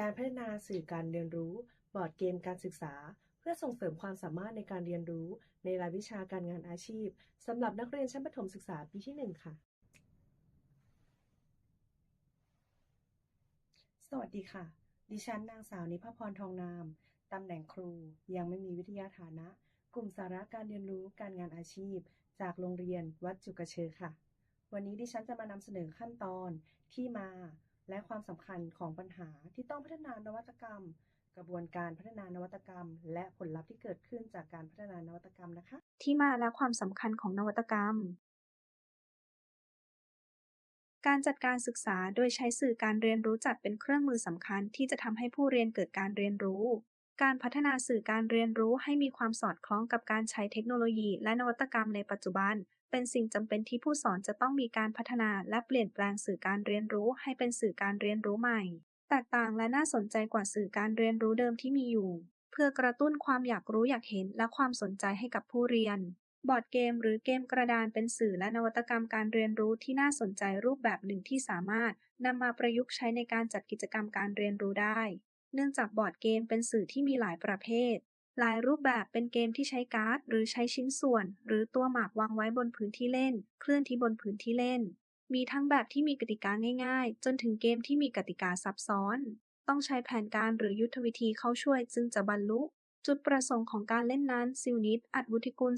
การพัฒนาสื่อการเรียนรู้ บอร์ดเกมการศึกษา เพื่อส่งเสริมความสามารถในการเรียนรู้ ในรายวิชาการงานอาชีพสำหรับนักเรียนชั้นประถมศึกษาปีที่ 1 ค่ะ สวัสดีค่ะ ดิฉันนางสาวนิพพรทองนามตำแหน่งครู ยังไม่มีวิทยาฐานะ กลุ่มสาระการเรียนรู้การงานอาชีพ จากโรงเรียนวัดจุกเชอค่ะ วันนี้ดิฉันจะมานำเสนอขั้นตอนที่มา และความสำคัญของปัญหาที่ต้องพัฒนานวัตกรรม กระบวนการพัฒนานวัตกรรม และผลลัพธ์ที่เกิดขึ้นจากการพัฒนานวัตกรรมนะคะ ที่มาและความสำคัญของนวัตกรรม การจัดการศึกษาโดยใช้สื่อการเรียนรู้จัดเป็นเครื่องมือสำคัญที่จะทำให้ผู้เรียนเกิดการเรียนรู้การพัฒนาสื่อการเรียนรู้ให้มีความสอดคล้องกับการใช้เทคโนโลยีและนวัตกรรมในปัจจุบัน เป็นสิ่งจำเป็นที่ผู้สอนจะต้องมีการพัฒนาและเปลี่ยนแปลงสื่อการเรียนรู้ให้เป็นสื่อการเรียนรู้ใหม่ แตกต่างและน่าสนใจกว่าสื่อการเรียนรู้เดิมที่มีอยู่ เพื่อกระตุ้นความอยากรู้อยากเห็นและความสนใจให้กับผู้เรียน บอร์ดเกม หรือเกมกระดานเป็นสื่อและนวัตกรรมการเรียนรู้ที่น่าสนใจรูปแบบหนึ่งที่สามารถนำมาประยุกต์ใช้ในการจัดกิจกรรมการเรียนรู้ได้ เนื่องจากบอร์ดเกมเป็นสื่อที่มีหลายประเภท หลายรูปแบบเป็นเกมที่ใช้การ์ด หรือใช้ชิ้นส่วน หรือตัวหมากวางไว้บนพื้นที่เล่น เคลื่อนที่บนพื้นที่เล่น มีทั้งแบบที่มีกติกาง่ายๆ จนถึงเกมที่มีกติกาซับซ้อน ต้องใช้แผนการหรือยุทธวิธีเข้าช่วยจึงจะบรรลุ จุดประสงค์ของการเล่นนั้นซิลนิตอัดวุฒิกุล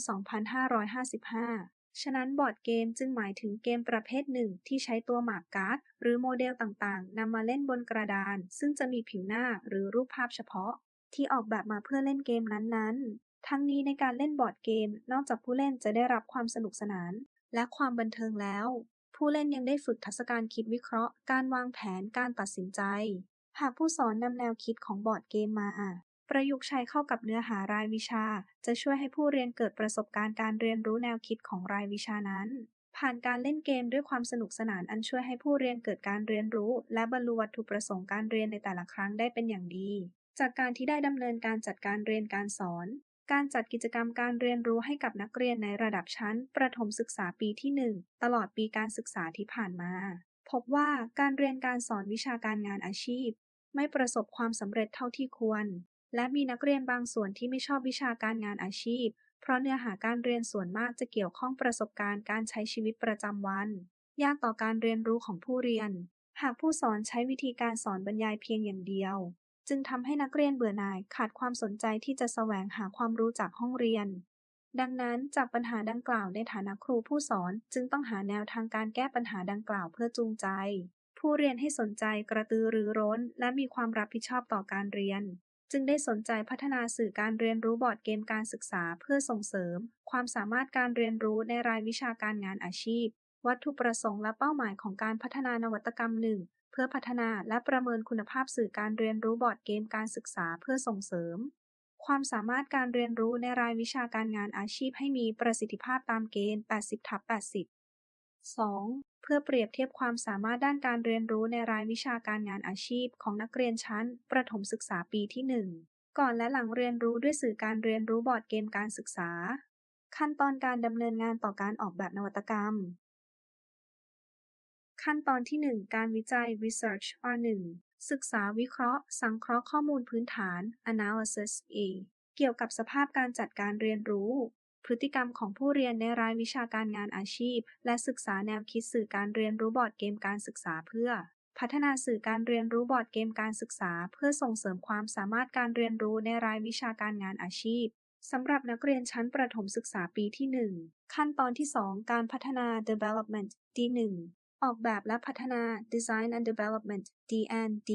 2555 ฉะนั้นบอร์ดเกมจึงหมายถึงเกมประเภทหนึ่งที่ใช้ตัวหมากการ์ด หรือโมเดลต่างๆนำมาเล่นบนกระดาน ซึ่งจะมีผิวหน้าหรือรูปภาพเฉพาะ ที่ออกแบบมาเพื่อเล่นเกมนั้นๆ ทั้งนี้ในการเล่นบอร์ดเกม นอกจากผู้เล่นจะได้รับความสนุกสนาน และความบันเทิงแล้ว ผู้เล่นยังได้ฝึกทักษะการคิดวิเคราะห์ การวางแผน การตัดสินใจ หากผู้สอนนำแนวคิดของบอร์ดเกมมาประยุกต์ใช้เข้ากับเนื้อหารายวิชา จะช่วยให้ผู้เรียนเกิดประสบการณ์การเรียนรู้แนวคิดของรายวิชานั้น ผ่านการเล่นเกมด้วยความสนุกสนานอันช่วยให้ผู้เรียนเกิดการเรียนรู้ และบรรลุวัตถุประสงค์การเรียนในแต่ละครั้งได้เป็นอย่างดี จากการที่ได้ดำเนินการจัดการเรียนการสอน การจัดกิจกรรมการเรียนรู้ให้กับนักเรียนในระดับชั้น ประถมศึกษาปีที่ 1 ตลอดปีการศึกษาที่ผ่านมา พบว่าการเรียนการสอนวิชาการงานอาชีพ ไม่ประสบความสำเร็จเท่าที่ควร และมีนักเรียนบางส่วนที่ไม่ชอบวิชาการงานอาชีพ เพราะเนื้อหาการเรียนส่วนมากจะเกี่ยวข้องประสบการณ์การใช้ชีวิตประจำวัน ยากต่อการเรียนรู้ของผู้เรียนหากผู้สอนใช้วิธีการสอนบรรยายเพียงอย่างเดียว จึงทำให้นักเรียนเบื่อหน่ายขาดความสนใจที่จะแสวงหาความรู้จากห้องเรียน ดังนั้นจากปัญหาดังกล่าวในฐานะครูผู้สอนจึงต้องหาแนวทางการแก้ปัญหาดังกล่าวเพื่อจูงใจ ผู้เรียนให้สนใจกระตือรือร้น และมีความรับผิดชอบต่อการเรียน จึงได้สนใจพัฒนาสื่อการเรียนรู้บอร์ดเกมการศึกษาเพื่อส่งเสริม ความสามารถการเรียนรู้ในรายวิชาการงานอาชีพ วัตถุประสงค์และเป้าหมายของการพัฒนานวัตกรรมหนึ่ง เพื่อพัฒนาและประเมินคุณภาพสื่อการเรียนรู้บอร์ดเกมการศึกษาเพื่อส่งเสริม ความสามารถการเรียนรู้ในรายวิชาการงานอาชีพให้มีประสิทธิภาพตามเกณฑ์ 80ทับ80 2. เพื่อเปรียบเทียบความสามารถด้านการเรียนรู้ในรายวิชาการงานอาชีพของนักเรียนชั้น ประถมศึกษาปีที่ 1 ก่อนและหลังเรียนรู้ด้วยสื่อการเรียนรู้บอร์ดเกมการศึกษา ขั้นตอนการดำเนินงานต่อการออกแบบนวัตกรรม ขั้นตอนที่ 1 การวิจัย research R1 ศึกษาวิเคราะห์ สังเคราะห์ข้อมูลพื้นฐาน analysis A เกี่ยวกับสภาพการจัดการเรียนรู้ พฤติกรรมของผู้เรียนในรายวิชาการงานอาชีพ และศึกษาแนวคิดสื่อการเรียนรู้บอร์ดเกมการศึกษาเพื่อ พัฒนาสื่อการเรียนรู้บอร์ดเกมการศึกษา เพื่อส่งเสริมความสามารถการเรียนรู้ในรายวิชาการงานอาชีพสำหรับนักเรียนชั้นประถมศึกษาปีที่ 1 ขั้นตอนที่ 2 การพัฒนา development D1 ออกแบบและพัฒนา design and development D&D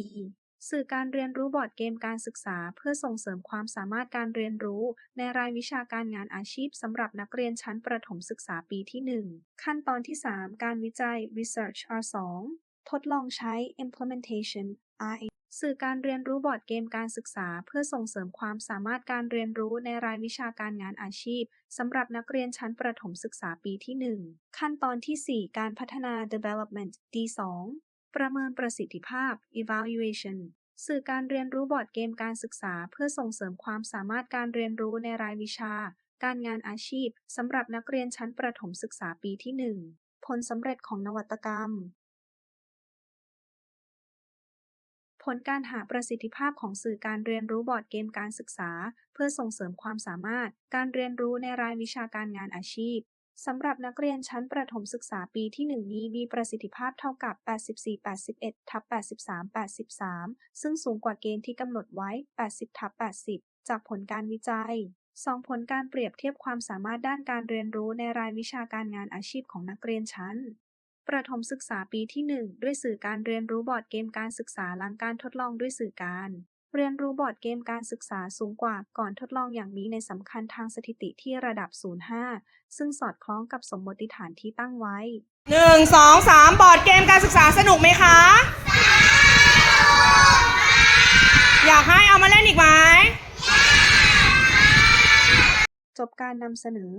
สื่อการเรียนรู้บอร์ดเกมการศึกษา เพื่อส่งเสริมความสามารถการเรียนรู้ ในรายวิชาการงานอาชีพสำหรับนักเรียนชั้นประถมศึกษาปีที่ 1 ขั้นตอนที่ 3 การวิจัย research R2 ทดลองใช้ implementation I สื่อการเรียนรู้บอร์ดเกมการศึกษา เพื่อส่งเสริมความสามารถการเรียนรู้ในรายวิชาการงานอาชีพสำหรับนักเรียนชั้นประถมศึกษาปีที่ 1 ขั้นตอนที่ 4 การพัฒนา development D2 ประเมินประสิทธิภาพ evaluation สื่อการเรียนรู้บอร์ดเกมการศึกษา เพื่อส่งเสริมความสามารถการเรียนรู้ในรายวิชา การงานอาชีพสำหรับนักเรียนชั้นประถมศึกษาปีที่ 1 ผลสำเร็จของนวัตกรรม ผลการหาประสิทธิภาพของสื่อการเรียนรู้บอร์ดเกมการศึกษา เพื่อส่งเสริมความสามารถ การเรียนรู้ในรายวิชาการงานอาชีพสำหรับนักเรียนชั้นประถมศึกษาปีที่ 1 นี้มีประสิทธิภาพเท่ากับ 84-81ทับ83-83 ซึ่งสูงกว่าเกณฑ์ที่กำหนดไว้ 80ทับ80 จากผลการวิจัย 2 ผลการเปรียบเทียบความสามารถด้านการเรียนรู้ในรายวิชาการงานอาชีพของนักเรียนชั้น ประถมศึกษาปีที่ 1 ด้วยสื่อการเรียนรู้บอร์ดเกมการศึกษาหลังการทดลองด้วยสื่อการ เรียนรู้บอร์ดเกมการศึกษาสูงกว่าก่อนทดลองอย่างมีในยสำคัญทางสถิติที่ระดับ 05 ซึ่งสอดคล้องกับสมมติฐานที่ตั้งไว้หนึ่งสองสามบอร์ดเกมการศึกษาสนุกไหมคะอยากให้เอามาเล่นอีกไหมจบการนำเสนอ